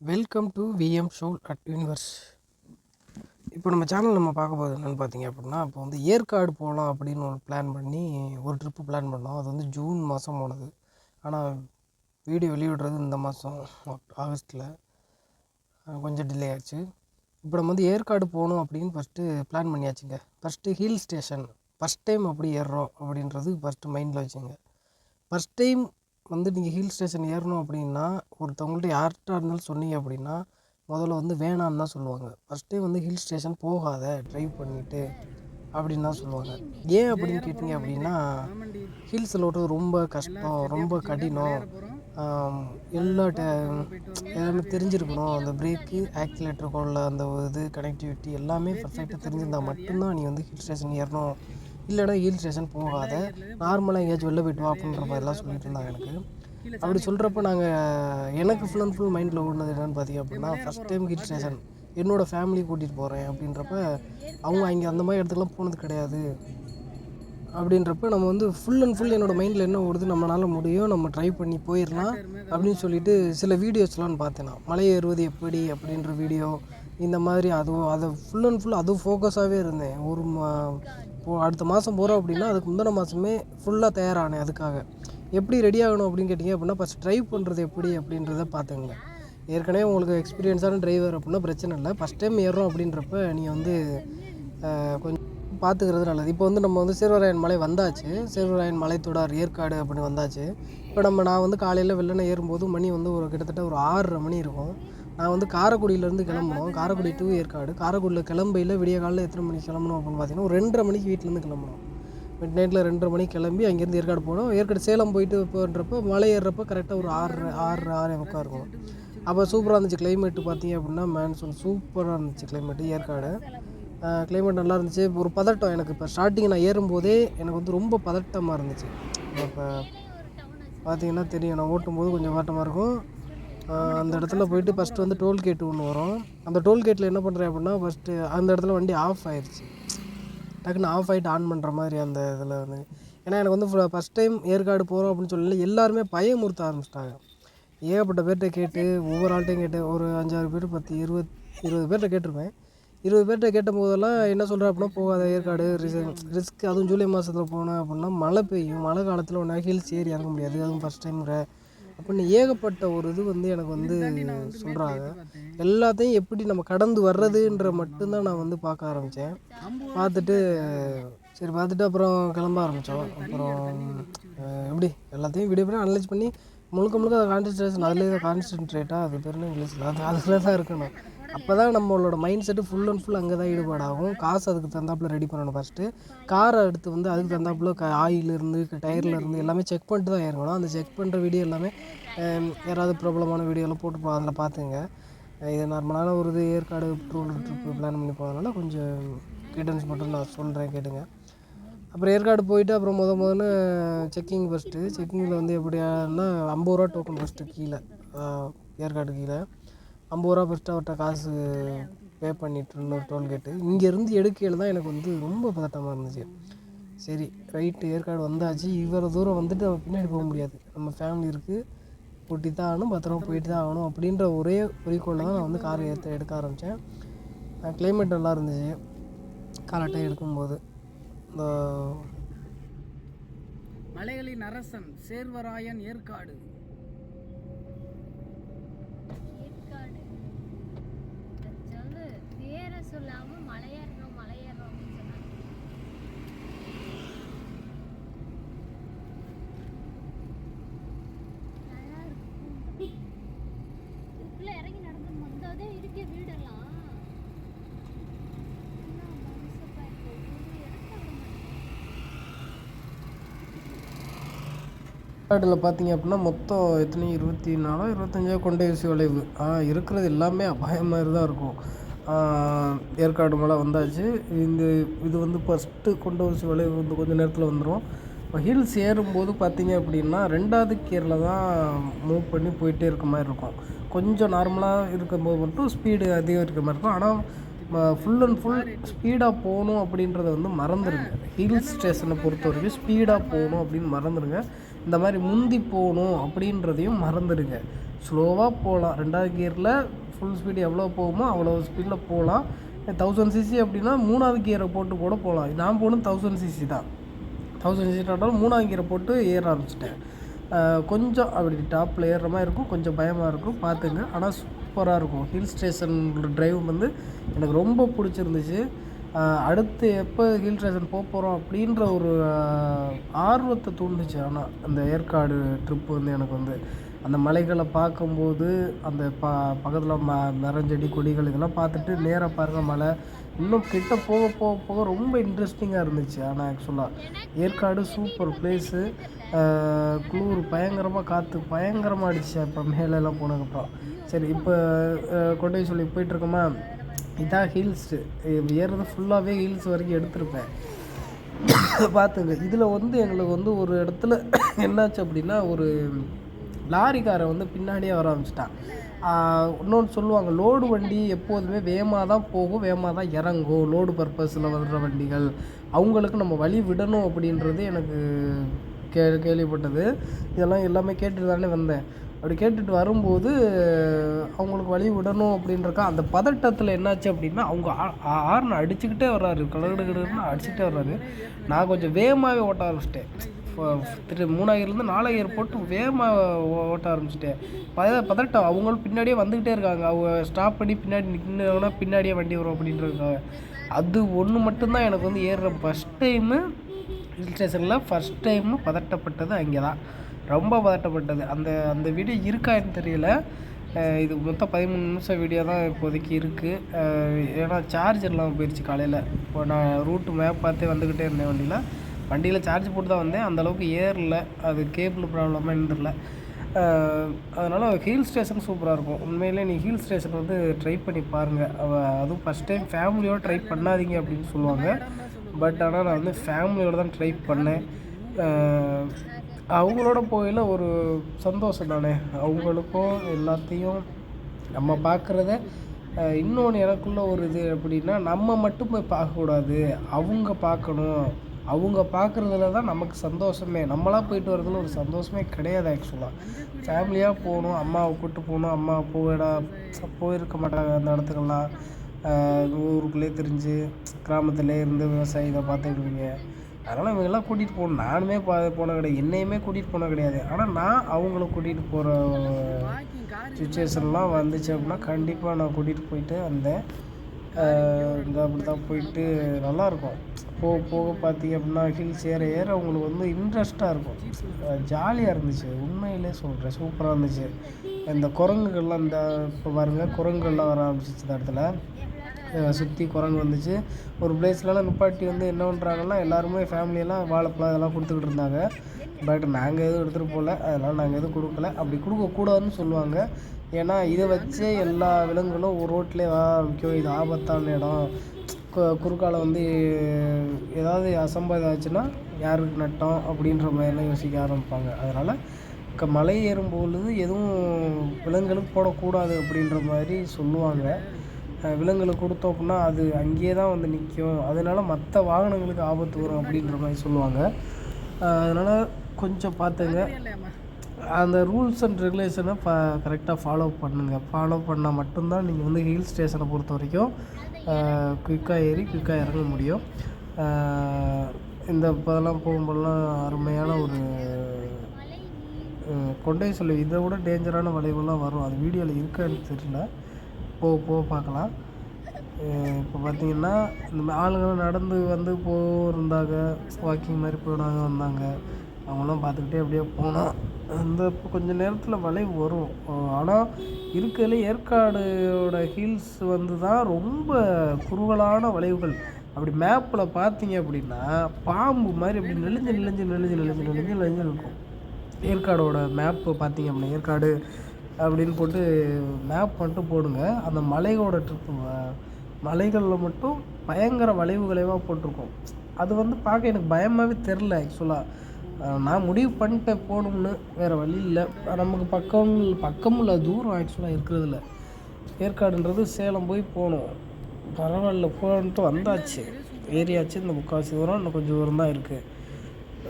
Welcome to VM soul at universe இப்போ நம்ம channel நம்ம பார்க்க போகிறது என்னென்னு பார்த்தீங்க அப்படின்னா இப்போ வந்து ஏற்காடு போகலாம் அப்படின்னு ஒரு பிளான் பண்ணி ஒரு ட்ரிப்பு பிளான் பண்ணோம். அது வந்து ஜூன் மாதம் போனது. ஆனால் வீடியோ வெளியிடுறது இந்த மாதம் ஆகஸ்ட்டில் கொஞ்சம் டிலே ஆச்சு. இப்போ நம்ம வந்து ஏற்காடு போகணும் அப்படின்னு first plan பண்ணியாச்சுங்க. First hill station first time அப்படி ஏறுறோம் அப்படின்றது ஃபஸ்ட்டு மைண்டில் வச்சுங்க. ஃபஸ்ட் டைம் வந்து நீங்கள் ஹில் ஸ்டேஷன் ஏறணும் அப்படின்னா ஒருத்தவங்கள்ட்ட யார்கிட்ட இருந்தாலும் சொன்னீங்க அப்படின்னா முதல்ல வந்து வேணான்னு தான் சொல்லுவாங்க. ஃபஸ்ட்டே வந்து ஹில் ஸ்டேஷன் போகாத ட்ரைவ் பண்ணிவிட்டு அப்படின்னு தான் சொல்லுவாங்க. ஏன் அப்படின்னு கேட்டிங்க அப்படின்னா ஹில்ஸில் ஓட்டுறது ரொம்ப கஷ்டம் ரொம்ப கடினம். எல்லா எல்லாமே தெரிஞ்சிருக்கணும். அந்த பிரேக்கு ஆக்சிலேட்டருக்குள்ள உள்ள அந்த இது கனெக்டிவிட்டி எல்லாமே பர்ஃபெக்டாக தெரிஞ்சிருந்தால் மட்டும்தான் நீ வந்து ஹில் ஸ்டேஷன் ஏறணும். இல்லைனா ஹில் ஸ்டேஷன் போகாத. நார்மலாக எங்கேயாச்சும் வெளில போயிட்டு வா அப்படின்ற மாதிரிலாம் சொல்லிட்டு இருந்தாங்க எனக்கு. அப்படி சொல்கிறப்ப நாங்கள் எனக்கு ஃபுல் அண்ட் ஃபுல் மைண்டில் ஓடுனது என்னென்னு பார்த்தீங்க அப்படின்னா ஃபஸ்ட் டைம் ஹில் ஸ்டேஷன் என்னோடய ஃபேமிலி கூட்டிகிட்டு போகிறேன் அப்படின்றப்ப அவங்க அங்கே அந்த மாதிரி இடத்துக்குலாம் போனது கிடையாது. அப்படின்றப்ப நம்ம வந்து ஃபுல் அண்ட் ஃபுல் என்னோடய மைண்டில் என்ன ஓடுது நம்மளால் முடியும் நம்ம ட்ரை பண்ணி போயிடலாம் அப்படின்னு சொல்லிட்டு சில வீடியோஸ்லாம் பார்த்தேன் நான். மலை ஏறுவது எப்படி அப்படின்ற வீடியோ இந்த மாதிரி அதுவும் அதை ஃபுல் அண்ட் ஃபுல் அதுவும் ஃபோக்கஸாகவே இருந்தேன். ஒரு மா இப்போ அடுத்த மாதம் போகிறோம் அப்படின்னா அதுக்கு முந்தின மாதமே ஃபுல்லாக தயாரானேன் அதுக்காக. எப்படி ரெடி ஆகணும் அப்படின்னு கேட்டிங்க அப்படின்னா ஃபஸ்ட் ட்ரைவ் பண்ணுறது எப்படி அப்படின்றத பார்த்துங்க ஏற்கனவே உங்களுக்கு எக்ஸ்பீரியன்ஸான டிரைவர் அப்படின்னா பிரச்சனை இல்லை. ஃபஸ்ட் டைம் ஏறுறோம் அப்படின்றப்ப நீங்கள் வந்து கொஞ்சம் பார்த்துக்கிறது நல்லது. இப்போ வந்து நம்ம வந்து சேர்வராயன் மலை வந்தாச்சு. சேர்வராயன் மலைத்தொடர் ஏற்காடு அப்படின்னு வந்தாச்சு. இப்போ நம்ம நான் வந்து காலையில் வெள்ளனை ஏறும்போது மணி வந்து ஒரு கிட்டத்தட்ட ஒரு ஆறரை மணி இருக்கும். நான் வந்து காரைக்குடியிலேருந்து கிளம்பணும் காரைக்குடி டூ ஏற்காடு. காரைக்குடியில் கிளம்பையில் விடிய காலையில் எத்தனை மணிக்கு கிளம்பணும் அப்படின்னு பார்த்தீங்கன்னா ஒரு ரெண்டரை மணிக்கு வீட்டிலேருந்து கிளம்பணும் மிட் நைட்டில் ரெண்டரை மணிக்கு கிளம்பி அங்கேருந்து ஏற்காடு போனோம். ஏற்காடு சேலம் போயிட்டு போன்றப்ப மலை ஏறுறப்ப கரெக்டாக ஒரு ஆறு ஆறு ஆறே முக்கா இருக்கும். அப்போ சூப்பராக இருந்துச்சு கிளைமேட்டு பார்த்தீங்க அப்படின்னா மேன் சொல் சூப்பராக இருந்துச்சு கிளைமேட்டு ஏற்காடு. கிளைமேட் நல்லா இருந்துச்சு. ஒரு பதட்டம் எனக்கு. இப்போ ஸ்டார்டிங் நான் ஏறும்போதே எனக்கு வந்து ரொம்ப பதட்டமாக இருந்துச்சு. இப்போ பார்த்தீங்கன்னா தெரியும். நான் ஓட்டும்போது கொஞ்சம் பதட்டமாக இருக்கும். அந்த இடத்துல போயிட்டு ஃபஸ்ட்டு வந்து டோல்கேட் ஒன்று வரும். அந்த டோல்கேட்டில் என்ன பண்ணுறேன் அப்படின்னா ஃபஸ்ட்டு அந்த இடத்துல வண்டி ஆஃப் ஆயிடுச்சு டக்குன்னு ஆஃப் ஆகிட்டு ஆன் பண்ணுற மாதிரி அந்த இதில் வந்து. ஏன்னா எனக்கு வந்து ஃபஸ்ட் டைம் ஏற்காடு போகிறோம் அப்படின்னு சொல்லி எல்லாருமே பயமுறுத்த ஆரம்பிச்சிட்டாங்க. ஏகப்பட்ட பேர்கிட்ட கேட்டு ஒவ்வொரு ஆள்கிட்டையும் கேட்டு ஒரு அஞ்சாறு பேர் பத்து இருபது இருபது பேர்கிட்ட கேட்டிருப்பேன். இருபது பேர்கிட்ட கேட்ட போதெல்லாம் என்ன சொல்கிறேன் அப்படின்னா போகாத ஏற்காடு ரிஸ்க் அதுவும் ஜூலை மாதத்தில் போனேன் அப்படின்னா மழை பெய்யும். மழை காலத்தில் ஒன்றா ஹில்ஸ் ஏறி இறங்க முடியாது. அதுவும் ஃபஸ்ட் டைம்ங்கிற அப்படின்னு ஏகப்பட்ட ஒரு இது வந்து எனக்கு வந்து சொல்கிறாங்க எல்லாத்தையும் எப்படி நம்ம கடந்து வர்றதுன்ற மட்டும்தான் நான் வந்து பார்க்க ஆரம்பித்தேன் பார்த்துட்டு சரி பார்த்துட்டு அப்புறம் கிளம்ப ஆரம்பித்தோம் அப்புறம் எப்படி? எல்லாத்தையும் வீடியோ பண்ணி அனலைஸ் பண்ணி முழுக்க முழுக்க அதை கான்சன்ட்ரேஷன் அதில் கான்சன்ட்ரேட்டாக அது பேர் இங்கிலீஷில் அது அதில் தான் இருக்கணும். அப்போ தான் நம்மளோட mind set full and full அங்கே தான் ஈடுபாடாகும். காசு அதுக்கு தகுந்தாப்புல ரெடி பண்ணணும் ஃபஸ்ட்டு காரை எடுத்து வந்து அதுக்கு தகுந்தாப்புல க ஆயிலிருந்து டயர்லேருந்து எல்லாமே செக் பண்ணிட்டு தான் இறங்கணும். அந்த செக் பண்ணுற வீடியோ எல்லாமே யாராவது ப்ராப்ளமான வீடியோலாம் போட்டு அதில் பார்த்துங்க இது நார்மலான ஒரு இது ஏற்காடு டூர் ட்ரிப்பு பிளான் பண்ணி போகிறதுனால கொஞ்சம் கைடன்ஸ் மட்டும் நான் சொல்கிறேன் கேட்டுங்க. அப்புறம் ஏற்காடு போயிட்டு அப்புறம் மொதல் முதல்ல செக்கிங் ஃபஸ்ட்டு செக்கிங்கில் வந்து எப்படின்னா ஐம்பது ரூபா டோக்கன் ஃபஸ்ட்டு கீழே ஏற்காடு கீழே. ஐம்பது ரூபா ஃபஸ்ட்டு அவர்கிட்ட காசு பே பண்ணிட்டு டோல்கேட்டு இங்கேருந்து எடுக்கையில் தான் எனக்கு வந்து ரொம்ப பதட்டமாக இருந்துச்சு. சரி ரைட்டு ஏற்காடு வந்தாச்சு. இவ்வளோ தூரம் வந்துட்டு நம்ம பின்னாடி போக முடியாது. நம்ம ஃபேமிலி இருக்குது கூட்டி தான் ஆகணும் பத்திரமா போயிட்டு தான் ஆகணும் அப்படின்ற ஒரே குறிக்கோளில் தான் நான் வந்து கார் ஏற்ற எடுக்க ஆரம்பித்தேன் கிளைமேட் நல்லா இருந்துச்சு. காலட்டை எடுக்கும்போது. மலைகளின் அரசன் சேர்வராயன் ஏற்காடு. ஏற்காடு. சொல்லு பேரை சொல்லாம மலையேறணும் மலையேறணும் அப்படின்னு சொன்னாங்க நல்லா இருக்கும் இதுக்குள்ள இறங்கி நடந்து வந்தாதே இருக்கே வீடெல்லாம் என்ன மனுஷப்பா இப்போ ஒரு இடத்த விட மாட்டேங்குது. பார்த்தீங்க அப்படின்னா மொத்தம் எத்தனை? இருபத்தி நாலோ இருபத்தஞ்சோ கொண்டை ஊசி வளைவு. இருக்கிறது எல்லாமே அபாயம் மாதிரி தான் இருக்கும் ஏற்காடு மலை வந்தாச்சு. இந்த இது வந்து ஃபஸ்ட்டு கொண்ட ஊசி வளைவு வந்து கொஞ்சம் நேரத்தில் வந்துடும் இப்போ ஹில்ஸ் ஏறும்போது பார்த்தீங்க அப்படின்னா ரெண்டாவது கியரில் தான் மூவ் பண்ணி போயிட்டே இருக்க மாதிரி இருக்கும். கொஞ்சம் நார்மலாக இருக்கும்போது மட்டும் ஸ்பீடு அதிகரிக்கிற மாதிரி இருக்கும். ஆனால் ஃபுல் அண்ட் ஃபுல் ஸ்பீடாக போகணும் அப்படின்றத வந்து மறந்துடுங்க ஹில் ஸ்டேஷனை பொறுத்த வரைக்கும் ஸ்பீடாக போகணும் அப்படின்னு மறந்துடுங்க இந்த மாதிரி முந்தி போகணும் அப்படின்றதையும் மறந்துடுங்க. ஸ்லோவாக போகலாம். ரெண்டாவது கியரில் ஃபுல் ஸ்பீடு எவ்வளோ போகுமோ அவ்வளோ ஸ்பீடில் போகலாம். தௌசண்ட் சிசி அப்படின்னா மூணாவது கியரை போட்டு கூட போகலாம். நான் போகணும் தௌசண்ட் சிசி தான். தௌசண்ட் சிசி டாட்டாலும் மூணாவது கியரை போட்டு ஏற ஆரம்பிச்சிட்டேன். கொஞ்சம் அப்படி டாப்பில் ஏறுற மாதிரி இருக்கும். கொஞ்சம் பயமாக இருக்கும். பார்த்துங்க. ஆனால் சூப்பராக இருக்கும். ஹில் ஸ்டேஷன் டிரைவ் வந்து எனக்கு ரொம்ப பிடிச்சிருந்துச்சு. அடுத்து எப்போ ஹில் ஸ்டேஷன் போக போகிறோம் அப்படின்ற ஒரு ஆர்வத்தை தூண்டுச்சு. ஆனால் அந்த ஏற்காடு ட்ரிப்பு வந்து எனக்கு வந்து அந்த மலைகளை பார்க்கும்போது அந்த ப பக்கத்தில் ம மரஞ்செடி கொடிகள் இதெல்லாம் பார்த்துட்டு நேராக பாருங்க மலை இன்னும் கிட்ட போக போக போக ரொம்ப இன்ட்ரெஸ்டிங்காக இருந்துச்சு. ஆனால் ஆக்சுவலாக ஏற்காடு சூப்பர் பிளேஸு குளூர் பயங்கரமாக காற்று பயங்கரமாக அடிச்சு இப்போ மேலெல்லாம் போனதுக்கப்புறம். சரி இப்போ கொட்டை சொல்லி போயிட்டுருக்கோமா இதான் ஹில்ஸு ஏறுறது ஃபுல்லாகவே ஹில்ஸ் வரைக்கும் எடுத்திருப்பேன். பார்த்துங்க. இதில் வந்து எங்களுக்கு வந்து ஒரு இடத்துல என்னாச்சு அப்படின்னா ஒரு லாரிக்காரை வந்து பின்னாடியே வர ஆரம்பிச்சிட்டான். இன்னொன்று சொல்லுவாங்க லோடு வண்டி எப்போதுமே வேகமாக தான் போகும் வேகமாக தான் இறங்கும். லோடு பர்பஸில் வர்ற வண்டிகள். அவங்களுக்கு நம்ம வழி விடணும் அப்படின்றது எனக்கு கே கேள்விப்பட்டது. இதெல்லாம் எல்லாமே கேட்டுட்டு தானே வந்தேன். அப்படி கேட்டுட்டு வரும்போது அவங்களுக்கு வழி விடணும் அப்படின்றக்கா அந்த பதட்டத்தில் என்னாச்சு அப்படின்னா அவங்க ஆர்ன் அடிச்சுக்கிட்டே வர்றாரு. கடகடன்னு அடிச்சுக்கிட்டே வர்றாரு. நான் கொஞ்சம் வேகமாகவே ஓட்ட ஆரம்பிச்சிட்டேன். திரு மூணாயிரத்துலேருந்து நாலாயிரம் போட்டு வேகமாக ஓட்ட ஆரம்பிச்சிட்டேன். பத பதட்டம். அவங்களும் பின்னாடியே வந்துக்கிட்டே இருக்காங்க. அவங்க ஸ்டாப் பண்ணி பின்னாடி நின்றுனா பின்னாடியே வண்டி வரும் அப்படின்றாங்க அது ஒன்று மட்டும்தான் எனக்கு வந்து ஏறுற ஃபஸ்ட் டைமு ஹில் ஸ்டேஷனில் ஃபஸ்ட் டைமு பதட்டப்பட்டது அங்கே தான் ரொம்ப பதட்டப்பட்டது. அந்த அந்த வீடியோ இருக்கா தெரியல. இது மொத்தம் பதிமூணு நிமிஷம் வீடியோ தான் இப்போதைக்கு இருக்குது ஏன்னா சார்ஜர்லாம் இல்லாமல் போயிடுச்சு காலையில். இப்போ நான் ரூட்டு மேப் பார்த்தே வந்துக்கிட்டே இருந்தேன் வண்டியில். வண்டியில் சார்ஜ் போட்டு தான் வந்தேன். அந்தளவுக்கு ஏறல. அது கேபிள் ப்ராப்ளமாக இருந்துடல அதனால் ஹில் ஸ்டேஷன் சூப்பராக இருக்கும். உண்மையிலே நீ ஹில் ஸ்டேஷன் வந்து ட்ரை பண்ணி பாருங்கள் அதுவும் ஃபஸ்ட் டைம் ஃபேமிலியோடு ட்ரை பண்ணாதீங்க அப்படின்னு சொல்லுவாங்க. பட் ஆனால் நான் வந்து ஃபேமிலியோடு தான் ட்ரை பண்ணேன். அவங்களோட போயில ஒரு சந்தோஷம் தானே? அவங்களுக்கும் எல்லாத்தையும் நம்ம பார்க்குறத இன்னொன்று எனக்குள்ள ஒரு இது அப்படின்னா நம்ம மட்டும் போய் பார்க்கக்கூடாது. அவங்க பார்க்கணும். அவங்க பார்க்குறதுல தான் நமக்கு சந்தோஷமே. நம்மளாக போயிட்டு வரதுல ஒரு சந்தோஷமே கிடையாது ஆக்சுவலாக ஃபேமிலியாக போகணும் அம்மாவை கூப்பிட்டு போகணும். அம்மா போயிடா போயிருக்க மாட்டாங்க அந்த இடத்துக்கெல்லாம். ஊருக்குள்ளே தெரிஞ்சு கிராமத்துலேயே இருந்து விவசாயத்தை பார்த்துக்கிடுவீங்க அதனால் இவங்கெல்லாம் கூட்டிகிட்டு போகணும் நானுமே பா போன கிடையாது. என்னையுமே கூட்டிகிட்டு போன கிடையாது. ஆனால் நான் அவங்கள கூட்டிகிட்டு போகிற சுச்சுவேஷன்லாம் வந்துச்சு அப்படின்னா கண்டிப்பாக நான் கூட்டிகிட்டு போயிட்டு வந்தேன் இந்த அப்படி தான் போயிட்டு நல்லாயிருக்கும். போக போக பார்த்தீங்க அப்படின்னா ஹில்ஸ் ஏற ஏற அவங்களுக்கு வந்து இன்ட்ரெஸ்ட்டாக இருக்கும். ஜாலியாக இருந்துச்சு. உண்மையிலே சொல்கிறேன் சூப்பராக இருந்துச்சு. இந்த குரங்குகள்லாம் இந்த இப்போ பாருங்கள் குரங்குகள்லாம் வர ஆரம்பிச்சிச்சு இந்த இடத்துல. சுற்றி குரங்கு வந்துச்சு. ஒரு பிளேஸ்லலாம் நிப்பாட்டி வந்து என்ன பண்ணுறாங்கன்னா எல்லாருமே ஃபேமிலியெல்லாம் வாழைப்பழம் அதெல்லாம் கொடுத்துக்கிட்டு இருந்தாங்க. பட் நாங்கள் எதுவும் எடுத்துகிட்டு போகல. அதனால் நாங்கள் எதுவும் கொடுக்கல. அப்படி கொடுக்கக்கூடாதுன்னு சொல்லுவாங்க. ஏன்னா இதை வச்சே எல்லா விலங்குகளும் ஒரு ரோட்லேயே வர ஆரம்பிக்கும் இது ஆபத்தான இடம். கு- குறுக்கால வந்து ஏதாவது அசம்பாவிதம் ஆச்சுன்னா யாருக்கு நட்டம் அப்படின்ற மாதிரிலாம் யோசிக்க ஆரம்பிப்பாங்க. அதனால் க மலை ஏறும்பொழுது எதுவும் விலங்குகளுக்கு போடக்கூடாது அப்படின்ற மாதிரி சொல்லுவாங்க. விலங்குகளுக்கு கொடுத்தோம் அப்படின்னா அது அங்கேயே தான் வந்து நிற்கும். அதனால மற்ற வாகனங்களுக்கு ஆபத்து வரும் அப்படின்ற மாதிரி சொல்லுவாங்க. அதனால் கொஞ்சம் பார்த்துங்க. அந்த ரூல்ஸ் அண்ட் ரெகுலேஷனை ப கரெக்டாக ஃபாலோ பண்ணுங்கள் ஃபாலோ பண்ணால் மட்டும்தான் நீங்கள் வந்து ஹில் ஸ்டேஷனை பொறுத்த வரைக்கும் குயிக்காக ஏறி குயிக்காக இறங்க முடியும். இந்த இப்போதெல்லாம் போகும்போதெல்லாம் அருமையான ஒரு கொண்டே சொல்லி. இதை விட டேஞ்சரான வளைவுலாம் வரும். அது வீடியோவில் இருக்கான்னு தெரியல. போக போக பார்க்கலாம். இப்போ பார்த்தீங்கன்னா இந்த ஆளுங்களாம் நடந்து வந்து போயிருந்தாங்க. வாக்கிங் மாதிரி போனாங்க வந்தாங்க. அவங்களாம் பார்த்துக்கிட்டே அப்படியே போனோம். அந்த கொஞ்சம் நேரத்தில் வளைவு வரும். ஆனால் இருக்கிறதுல ஏற்காடோட ஹில்ஸ் வந்து தான் ரொம்ப குறுகலான வளைவுகள். அப்படி மேப்பில் பார்த்தீங்க அப்படின்னா பாம்பு மாதிரி அப்படி நெளிஞ்சு நெளிஞ்சு நெளிஞ்சு நெளிஞ்சு நெளிஞ்சு நெளிஞ்சு இருக்கும். ஏற்காடோட மேப்பு பார்த்தீங்க அப்படின்னா ஏற்காடு அப்படின்னு போட்டு மேப் மட்டும் போடுங்க. அந்த மலையோட ட்ரிப்பு மலைகளில் மட்டும் பயங்கர வளைவு விளைவாக போட்டிருக்கோம். அது வந்து பார்க்க எனக்கு பயமாகவே தெரில ஆக்சுவலாக நான் முடிவு பண்ணிட்டேன் போகணும்னு வேறு வழி இல்லை. நமக்கு பக்கம் பக்கமும் இல்லை தூரம் ஆக்சுவலாக இருக்கிறதுல ஏற்காடுன்றது சேலம் போய் போகணும். பரவாயில்ல போகணுன்ட்டு வந்தாச்சு. ஏரியாச்சு இந்த முக்கால்வாசி தூரம் இன்னும் கொஞ்சம் தூரம் தான் இருக்குது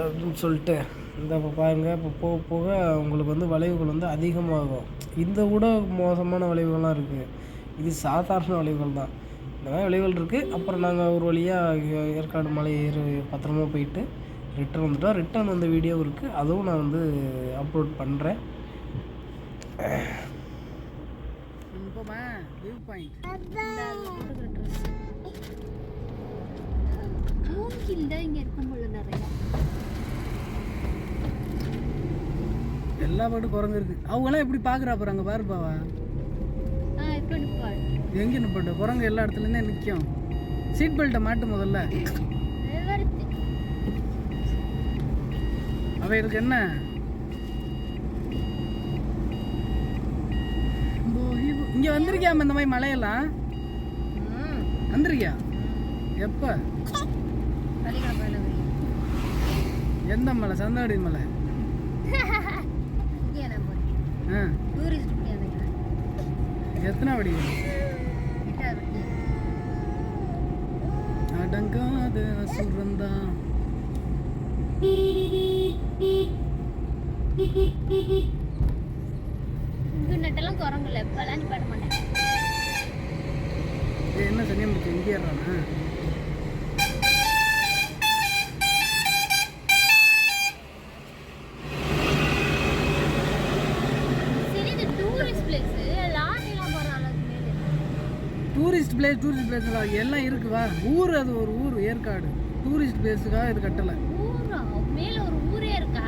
அப்படின்னு சொல்லிட்டு இந்த இப்போ பாருங்கள் இப்போ போக போக உங்களுக்கு வந்து வளைவுகள் வந்து அதிகமாகும். இந்த விட மோசமான வளைவுகள்லாம் இருக்குது இது சாதாரண வளைவுகள் தான். இந்த மாதிரி வளைவுகள் இருக்குது அப்புறம் நாங்கள் ஒரு வழியாக ஏற்காடு மலை ஏறி பத்திரமா போயிட்டு ரிட்டர்ன் வந்துட்டோம். ரிட்டர்ன் வந்த வீடியோ இருக்குது அதுவும் நான் வந்து அப்லோட் பண்ணுறேன் போமா வியூ பாயிண்ட் மூங்கில் தான் இங்க இருக்கும் போல நிறைய எல்லா பாட்டும் குரங்கு அவங்களாம் எப்படி பார்க்குறா போகிறாங்க பாருப்பாவா எங்கே நிப்பட்டு குரங்கு எல்லா இடத்துலேருந்தே நிற்கும் சீட் பெல்ட்டை மாட்டு முதல்ல. அவைகளுக்கு என்ன? இங்கே வந்திருக்கியாம இந்த மாதிரி மலையெல்லாம்? வந்திருக்கியா? எப்போ? எந்த மலை? சந்தவாடி மலை இங்கே நான் போகிறேன் ஆ டூரிஸ்ட் எத்தனை வடி? அடங்காத இங்கே நட்டெல்லாம் குரங்குல இப்போலாம் நீ பாட மாட்டேன். என்ன சனியம் இங்கே ஏறானா சரி இது டூரிஸ்ட் பிளேஸ் லாரிலாம் போகிற அளவுக்கு மேலே பிளேஸ் டூரிஸ்ட் பிளேஸ் எல்லாம் இருக்குவா? ஊர் அது ஒரு ஊர் ஏற்காடு. டூரிஸ்ட் பிளேஸுக்காக இது கட்டலை. ஊரா? மேல ஒரு ஊரே இருக்கா?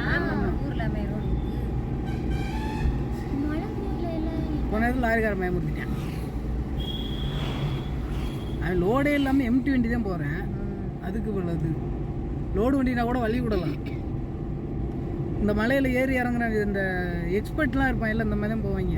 ஊர்ல மேல போன நேரத்தில் லாரிக்கார பயமுறுத்திட்டேன் அவன் லோடே இல்லாமல் எம்டி வண்டி தான் போகிறேன் அதுக்கு உள்ளது லோடு வண்டினா கூட வழி விடலாம். இந்த மலையில் ஏறி இறங்குற இந்த எக்ஸ்பர்ட்லாம் இருப்பான் இல்லை இந்த மாதிரி தான் போவாங்க.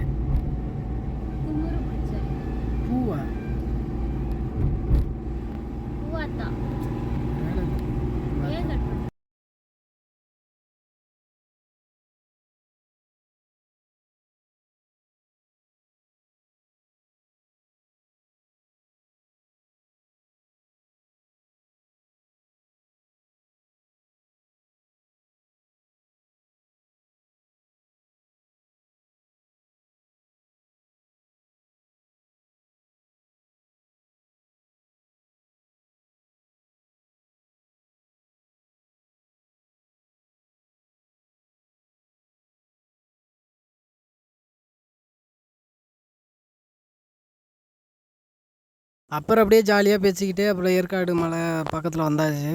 அப்புறம் அப்படியே ஜாலியாக பேசிக்கிட்டு அப்புறம் ஏற்காடு மலை பக்கத்தில் வந்தாச்சு.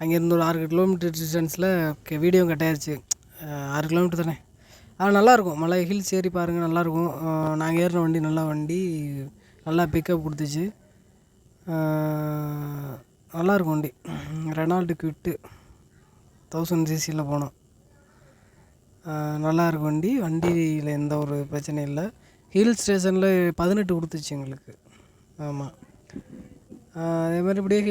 அங்கேருந்து ஒரு ஆறு கிலோமீட்டர் டிஸ்டன்ஸில் வீடியோ கட் ஆயிருச்சு ஆறு கிலோமீட்டர் தானே? ஆனால் நல்லாயிருக்கும். மலை ஹில்ஸ் ஏறி பாருங்கள் நல்லாயிருக்கும். நாங்கள் ஏறின வண்டி நல்ல வண்டி நல்லா பிக்கப் கொடுத்துச்சு. நல்லாயிருக்கும் வண்டி. ரெனால்டு குவிட்டு தௌசண்ட் சிசியில் போனோம். நல்லாயிருக்கும் வண்டி. வண்டியில் எந்த ஒரு பிரச்சனையும் இல்லை. ஹில் ஸ்டேஷனில் பதினெட்டு கொடுத்துச்சு எங்களுக்கு. ஆமாம் அதே மாதிரி இப்படியே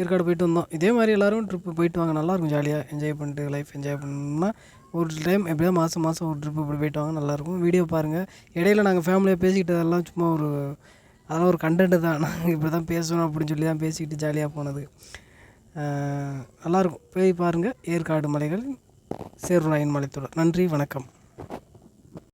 ஏற்காடு போயிட்டு வந்தோம். இதே மாதிரி எல்லோரும் ட்ரிப்பு போயிட்டு வாங்க. நல்லாயிருக்கும் ஜாலியாக என்ஜாய் பண்ணிட்டு லைஃப் என்ஜாய் பண்ணணும்னா ஒரு டைம் எப்படியா மாதம் மாதம் ஒரு ட்ரிப்பு இப்படி போயிட்டு வாங்க. நல்லாயிருக்கும். வீடியோ பாருங்கள் இடையில நாங்கள் ஃபேமிலியாக பேசிக்கிட்டதெல்லாம் சும்மா ஒரு அதெல்லாம் ஒரு கண்டென்ட்டு தான். நாங்கள் இப்படி தான் பேசணும் அப்படின்னு சொல்லி தான் பேசிக்கிட்டு ஜாலியாக போனது. நல்லாயிருக்கும். போய் பாருங்கள் ஏற்காடு மலைகள் சேர்வராயன் மலைத்தொடர். நன்றி வணக்கம்.